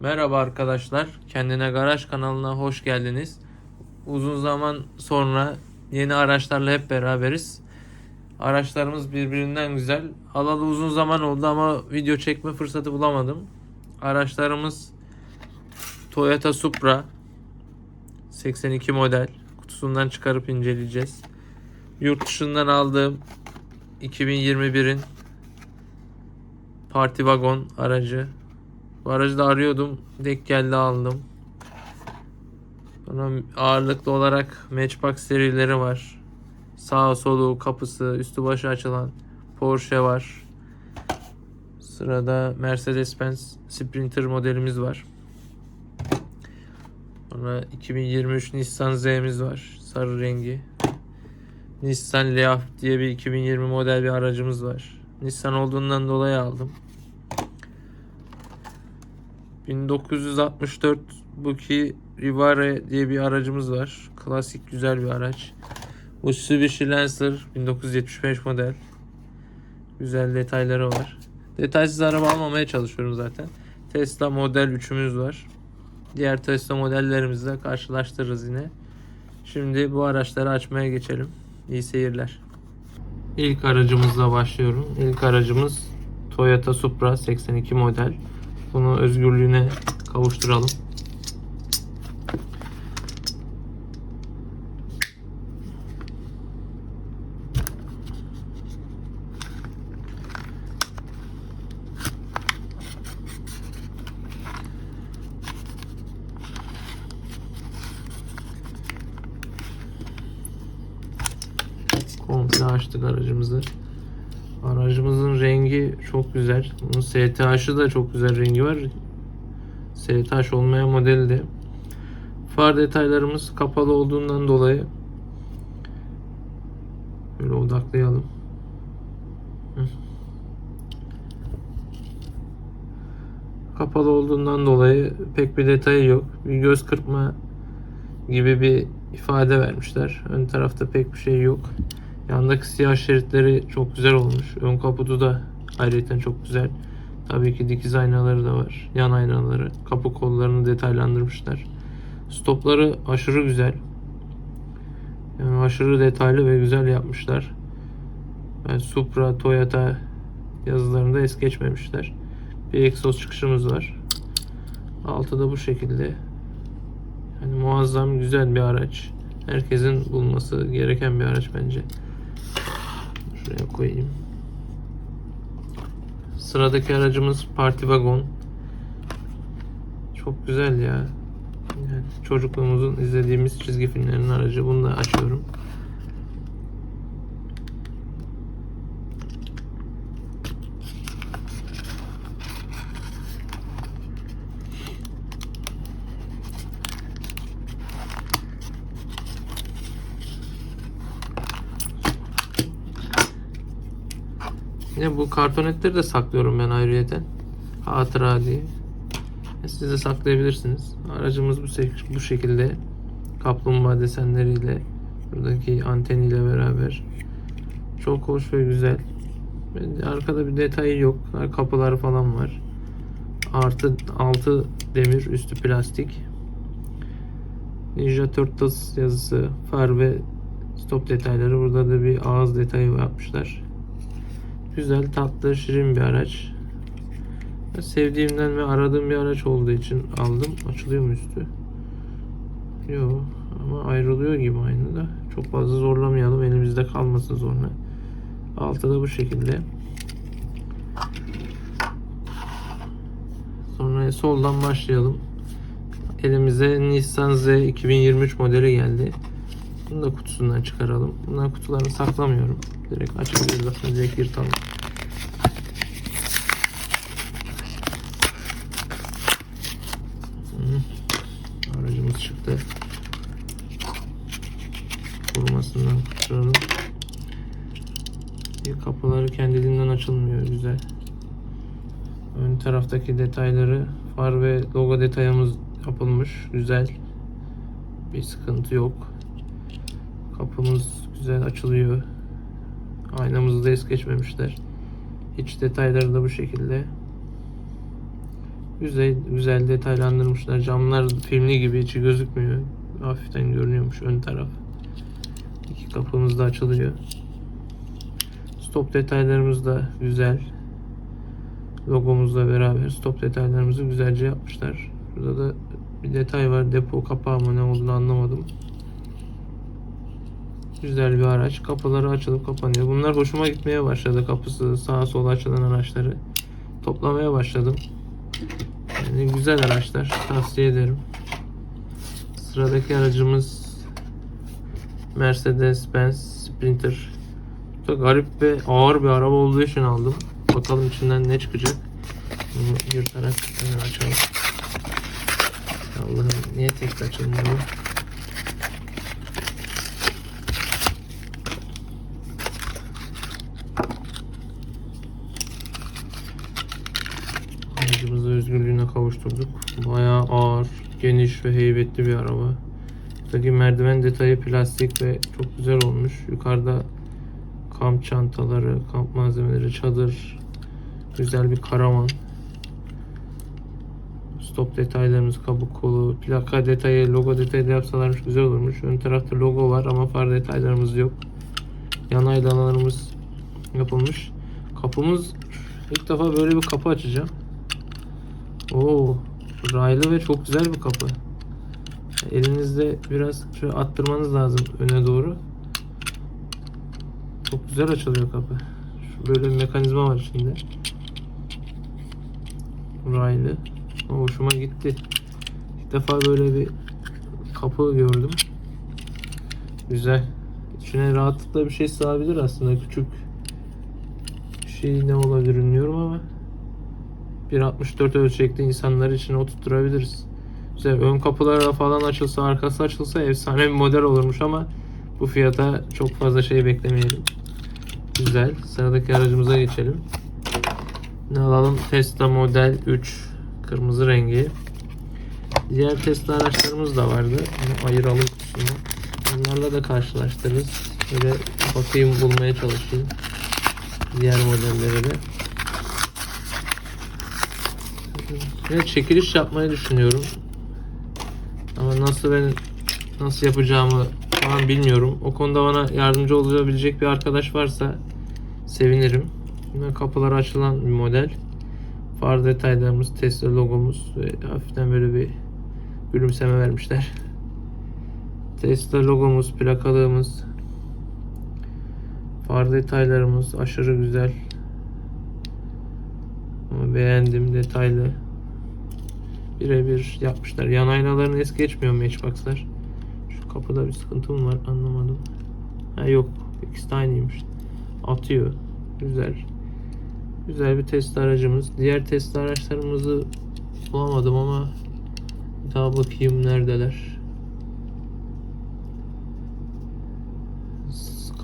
Merhaba arkadaşlar. Kendine Garaj kanalına hoş geldiniz. Uzun zaman sonra yeni araçlarla hep beraberiz. Araçlarımız birbirinden güzel. Alalı uzun zaman oldu ama video çekme fırsatı bulamadım. Araçlarımız Toyota Supra 82 model. Kutusundan çıkarıp inceleyeceğiz. Yurt dışından aldığım 2021'in Parti Wagon aracı. Bu aracı da arıyordum. Denk geldi aldım. Sonra ağırlıklı olarak Matchbox serileri var. Sağ solu kapısı üstü başı açılan Porsche var. Sırada Mercedes-Benz Sprinter modelimiz var. Sonra 2023 Nissan Z'miz var. Sarı rengi. Nissan Leaf diye bir 2020 model bir aracımız var. Nissan olduğundan dolayı aldım. 1964 Buki Rivare diye bir aracımız var. Klasik güzel bir araç. Mitsubishi Lancer 1975 model. Güzel detayları var. Detaysız araba almamaya çalışıyorum zaten. Tesla Model 3'ümüz var. Diğer Tesla modellerimizle karşılaştırırız yine. Şimdi bu araçları açmaya geçelim. İyi seyirler. İlk aracımızla başlıyorum. İlk aracımız Toyota Supra 82 model. Bunu özgürlüğüne kavuşturalım. Komple açtık aracımızı. Aracımızın rengi güzel. Bunun STH'ı da çok güzel rengi var. STH olmayan modeli de. Far detaylarımız kapalı olduğundan dolayı böyle odaklayalım. Kapalı olduğundan dolayı pek bir detayı yok. Bir göz kırpma gibi bir ifade vermişler. Ön tarafta pek bir şey yok. Yandaki siyah şeritleri çok güzel olmuş. Ön kaputu da ayrıca çok güzel. Tabii ki dikiz aynaları da var. Yan aynaları, kapı kollarını detaylandırmışlar. Stopları aşırı güzel. Yani aşırı detaylı ve güzel yapmışlar. Yani Supra, Toyota yazılarında es geçmemişler. Bir egzoz çıkışımız var. Altı da bu şekilde. Yani muazzam güzel bir araç. Herkesin bulması gereken bir araç bence. Şuraya koyayım. Sıradaki aracımız Parti Wagon. Çok güzel ya. Yani çocukluğumuzun izlediğimiz çizgi filmlerinin aracı. Bunu da açıyorum. Yine bu kartonetleri de saklıyorum ben ayrıyeten. Hatıra diye. Siz de saklayabilirsiniz. Aracımız bu, bu şekilde kaplumbağa desenleriyle buradaki anteniyle beraber çok hoş ve güzel. Arkada bir detayı yok. Kapılar falan var. Artı altı demir, üstü plastik. Ninja Turtles yazısı, far ve stop detayları. Burada da bir ağız detayı yapmışlar. Güzel, tatlı, şirin bir araç. Sevdiğimden ve aradığım bir araç olduğu için aldım. Açılıyor mu üstü? Yok ama ayrılıyor gibi aynı da. Çok fazla zorlamayalım. Elimizde kalmasın sonra. Altı da bu şekilde. Sonra soldan başlayalım. Elimize Nissan Z 2023 modeli geldi. Bunu da kutusundan çıkaralım. Bunlar kutularını saklamıyorum. Direkt açabiliriz aslında direkt yırtalım. Aracımız çıktı. Korumasından kurtaralım. Bir kapıları kendiliğinden açılmıyor. Güzel. Ön taraftaki detayları far ve logo detayımız yapılmış. Güzel. Bir sıkıntı yok. Kapımız güzel açılıyor. Aynamızı da es geçmemişler. İç detayları da bu şekilde. Güzel, güzel detaylandırmışlar. Camlar filmli gibi içi gözükmüyor. Hafiften görünüyormuş ön taraf. İki kapımız da açılıyor. Stop detaylarımız da güzel. Logomuzla beraber stop detaylarımızı güzelce yapmışlar. Burada da bir detay var. Depo kapağı mı ne olduğunu anlamadım. Güzel bir araç. Kapıları açılıp kapanıyor. Bunlar hoşuma gitmeye başladı. Kapısı sağa sola açılan araçları. Toplamaya başladım. Yani güzel araçlar. Tavsiye ederim. Sıradaki aracımız Mercedes-Benz Sprinter. Da garip ve ağır bir araba olduğu için aldım. Bakalım içinden ne çıkacak. Bunu yırtarak hemen açalım. Allah'ım niye tek açılmıyor? Aracımızı özgürlüğüne kavuşturduk. Bayağı ağır, geniş ve heybetli bir araba. Buradaki merdiven detayı plastik ve çok güzel olmuş. Yukarıda kamp çantaları, kamp malzemeleri, çadır, güzel bir karavan. Stop detaylarımız, kabuk kolu, plaka detayı, logo detayı da yapsalarmış güzel olurmuş. Ön tarafta logo var ama far detaylarımız yok. Yan aynalarımız yapılmış. Kapımız ilk defa böyle bir kapı açacağım. Oo, raylı ve çok güzel bir kapı. Elinizde biraz şöyle attırmanız lazım öne doğru. Çok güzel açılıyor kapı. Şu böyle bir mekanizma var içinde. Raylı. O hoşuma gitti. İlk defa böyle bir kapı gördüm. Güzel. İçine rahatlıkla bir şey sığabilir aslında. Küçük bir şey ne olabilir bilmiyorum ama 1.64 ölçekli insanları içine oturtturabiliriz. Güzel. Ön kapıları falan açılsa, arkası açılsa efsane bir model olurmuş ama bu fiyata çok fazla şey beklemeyelim. Güzel. Sıradaki aracımıza geçelim. Ne alalım? Tesla Model 3 kırmızı rengi. Diğer Tesla araçlarımız da vardı. Onu ayıralım kutusuna. Onlarla da karşılaştırırız. Böyle bakayım bulmaya çalışayım. Diğer modelleri de. Ve çekiliş yapmayı düşünüyorum. Ama nasıl ben nasıl yapacağımı falan bilmiyorum. O konuda bana yardımcı olabilecek bir arkadaş varsa sevinirim. Yine kapıları açılan bir model. Far detaylarımız, Tesla logomuz ve hafiften böyle bir gülümseme vermişler. Tesla logomuz, plakalığımız, far detaylarımız aşırı güzel. Ama beğendim detaylı. Birebir yapmışlar. Yan aynalarını es geçmiyor Matchbox'lar. Şu kapıda bir sıkıntı mı var anlamadım. Ha yok. İkisi de aynıymış. Atıyor. Güzel. Güzel bir test aracımız. Diğer test araçlarımızı bulamadım ama daha bakayım neredeler.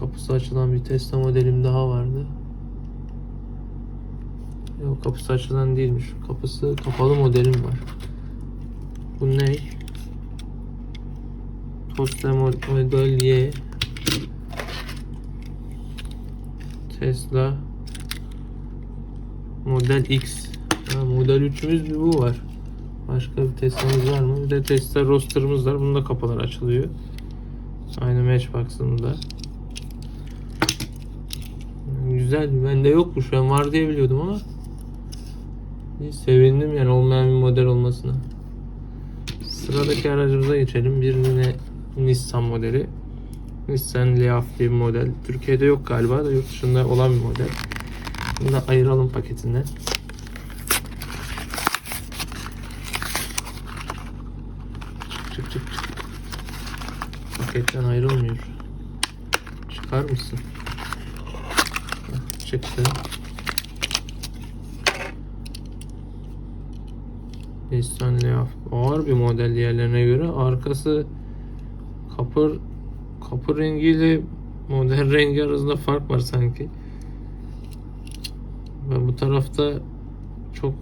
Kapısı açılan bir Tesla modelim daha vardı. Yok kapısı açılan değilmiş. Kapısı kapalı modelim var. Bu ne? Tesla Model Y Tesla Model X ha, Model 3'ümüz bir bu var. Başka bir Tesla'mız var mı? Bir de Tesla Roadster'ımız var. Bunda kapılar açılıyor. Aynı Matchbox'ında. Güzel. Bende yokmuş. Ben var diye biliyordum ama İyi, sevindim yani olmayan bir model olmasına. Sıradaki aracımıza geçelim. Bir yine Nissan modeli. Nissan Leaf diye bir model. Türkiye'de yok galiba da yurt dışında olan bir model. Bunu da ayıralım paketinden. Çık çık çık. Paketten ayrılmıyor. Çıkar mısın? Çıktı. Nissan. Ağır bir model diğerlerine göre. Arkası kapır kapı rengiyle model rengi arasında fark var sanki. Ve bu tarafta çok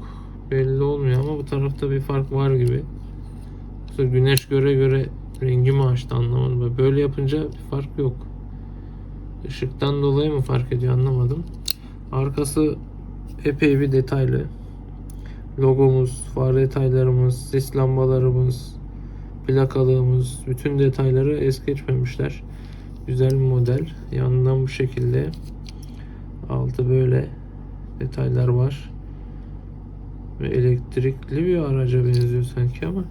belli olmuyor ama bu tarafta bir fark var gibi. Yoksa güneş göre göre rengi mi açtı anlamadım. Böyle yapınca bir fark yok. Işıktan dolayı mı fark ediyor anlamadım. Arkası epey bir detaylı. Logomuz, far detaylarımız, sis lambalarımız, plakalığımız, bütün detayları es geçmemişler. Güzel bir model. Yanından bu şekilde. Altı böyle detaylar var. Ve elektrikli bir araca benziyor sanki ama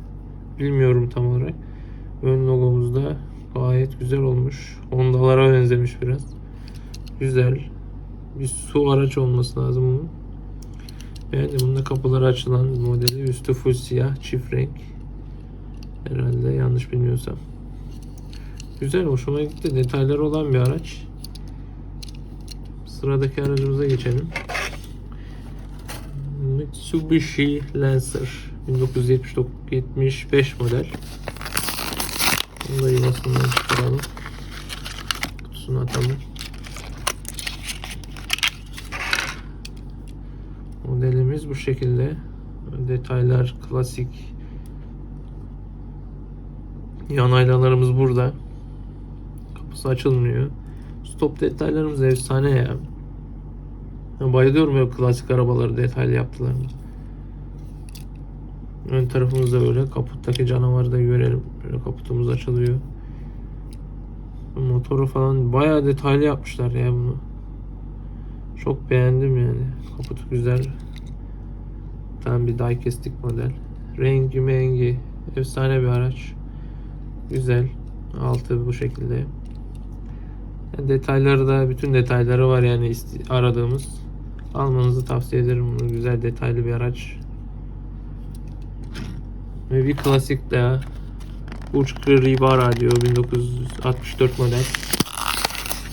bilmiyorum tam olarak. Ön logomuz da gayet güzel olmuş. Honda'lara benzemiş biraz. Güzel. Bir su araç olması lazım bunun. Beğendim. Bunun da kapıları açılan modeli. Üstü full siyah. Çift renk. Herhalde yanlış bilmiyorsam. Güzel. Hoşuma gitti. Detayları olan bir araç. Sıradaki aracımıza geçelim. Mitsubishi Lancer 1975 model. Bunu da yuvasından çıkaralım. Kutusunu atalım. Modelimiz bu şekilde. Detaylar klasik. Yan aynalarımız burada. Kapısı açılmıyor. Stop detaylarımız efsane ya. Ben bayılıyorum ya klasik arabaları detaylı yaptılar. Ön tarafımızda böyle kaputtaki canavarı da görelim. Böyle kaputumuz açılıyor. Motoru falan bayağı detaylı yapmışlar ya bunu. Çok beğendim yani. Kaputu güzel. Tam bir diecastik model. Rengi mengi. Efsane bir araç. Güzel. Altı bu şekilde. Detayları da bütün detayları var yani aradığımız. Almanızı tavsiye ederim. Bunu güzel detaylı bir araç. Ve bir klasik daha. Uçkır Ribara diyor 1964 model.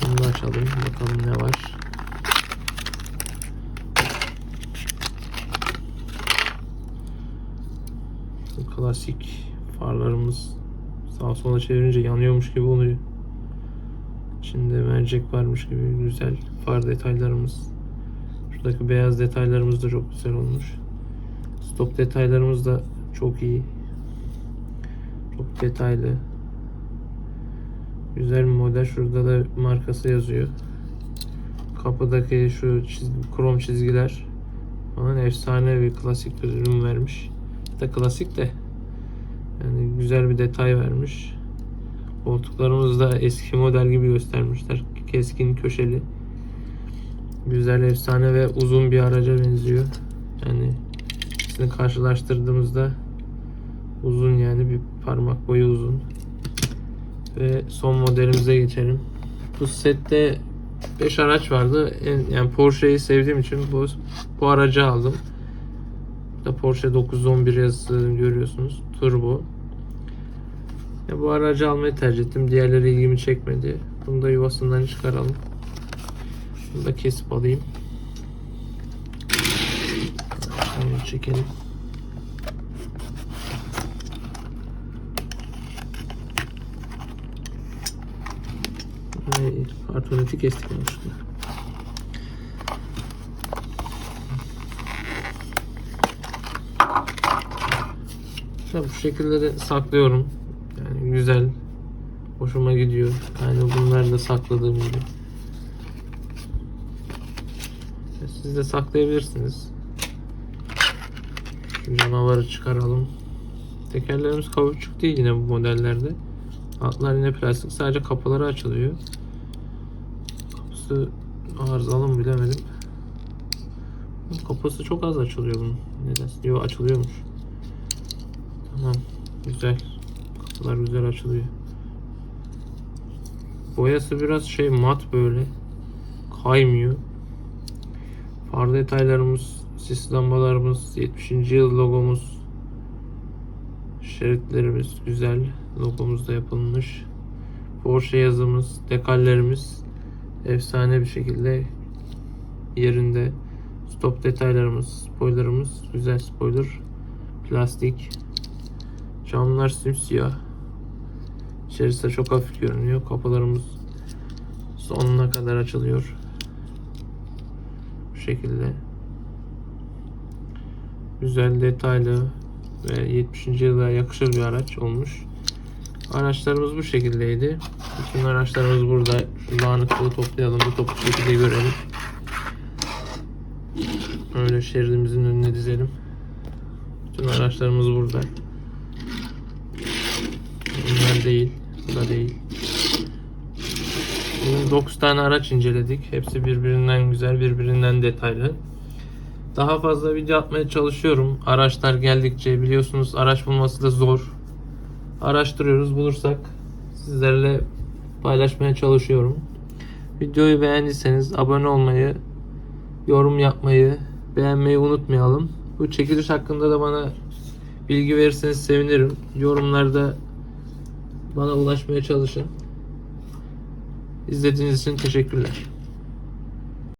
Bunu açalım. Bakalım ne var. Bu klasik farlarımız sağa sola çevirince yanıyormuş gibi oluyor. İçinde mercek varmış gibi güzel far detaylarımız. Şuradaki beyaz detaylarımız da çok güzel olmuş. Stop detaylarımız da çok iyi. Çok detaylı. Güzel bir model. Şurada da markası yazıyor. Kapıdaki şu çizgi, krom çizgiler falan efsane bir klasik bir ürün vermiş. Da klasik de yani güzel bir detay vermiş. Koltuklarımız da eski model gibi göstermişler. Keskin köşeli. Güzel, efsane ve uzun bir araca benziyor. Yani ikisini karşılaştırdığımızda uzun yani bir parmak boyu uzun. Ve son modelimize geçelim. Bu sette 5 araç vardı. En, yani Porsche'yi sevdiğim için bu bu aracı aldım. Da Porsche 911 yazısını görüyorsunuz. Turbo. Ya bu aracı almayı tercih ettim. Diğerleri ilgimi çekmedi. Bunu da yuvasından çıkaralım. Bunu da kesip alayım. Şöyle çekelim. Ay, Kartoneti kestik yanlışlıkla. Ya bu şekilde de saklıyorum. Yani güzel. Hoşuma gidiyor. Yani bunları da sakladığım gibi. Siz de saklayabilirsiniz. Şu canavarı çıkaralım. Tekerlerimiz kauçuk değil yine bu modellerde. Altlar yine plastik. Sadece kapıları açılıyor. Kapısı arızalı mı bilemedim. Kapısı çok az açılıyor bunun. Neden? Yok açılıyormuş. Tamam. Güzel. Kapılar güzel açılıyor. Boyası biraz şey mat böyle. Kaymıyor. Far detaylarımız, sis lambalarımız, 70. yıl logomuz, şeritlerimiz güzel. Logomuz da yapılmış. Porsche yazımız, dekallerimiz efsane bir şekilde yerinde. Stop detaylarımız, spoilerımız güzel spoiler. Plastik. Camlar simsiyah. İçerisi çok hafif görünüyor. Kapılarımız sonuna kadar açılıyor. Bu şekilde. Güzel, detaylı ve 70. yıla yakışır bir araç olmuş. Araçlarımız bu şekildeydi. Bütün araçlarımız burada. Şu dağınıklığı toplayalım. Bir toplu şekilde görelim. Öyle şeridimizin önüne dizelim. Bütün araçlarımız burada. Bunlar değil. Bu da değil. Bugün 9 tane araç inceledik. Hepsi birbirinden güzel, birbirinden detaylı. Daha fazla video atmaya çalışıyorum. Araçlar geldikçe biliyorsunuz araç bulması da zor. Araştırıyoruz. Bulursak sizlerle paylaşmaya çalışıyorum. Videoyu beğendiyseniz abone olmayı, yorum yapmayı, beğenmeyi unutmayalım. Bu çekiliş hakkında da bana bilgi verirseniz sevinirim. Yorumlarda bana ulaşmaya çalışın. İzlediğiniz için teşekkürler.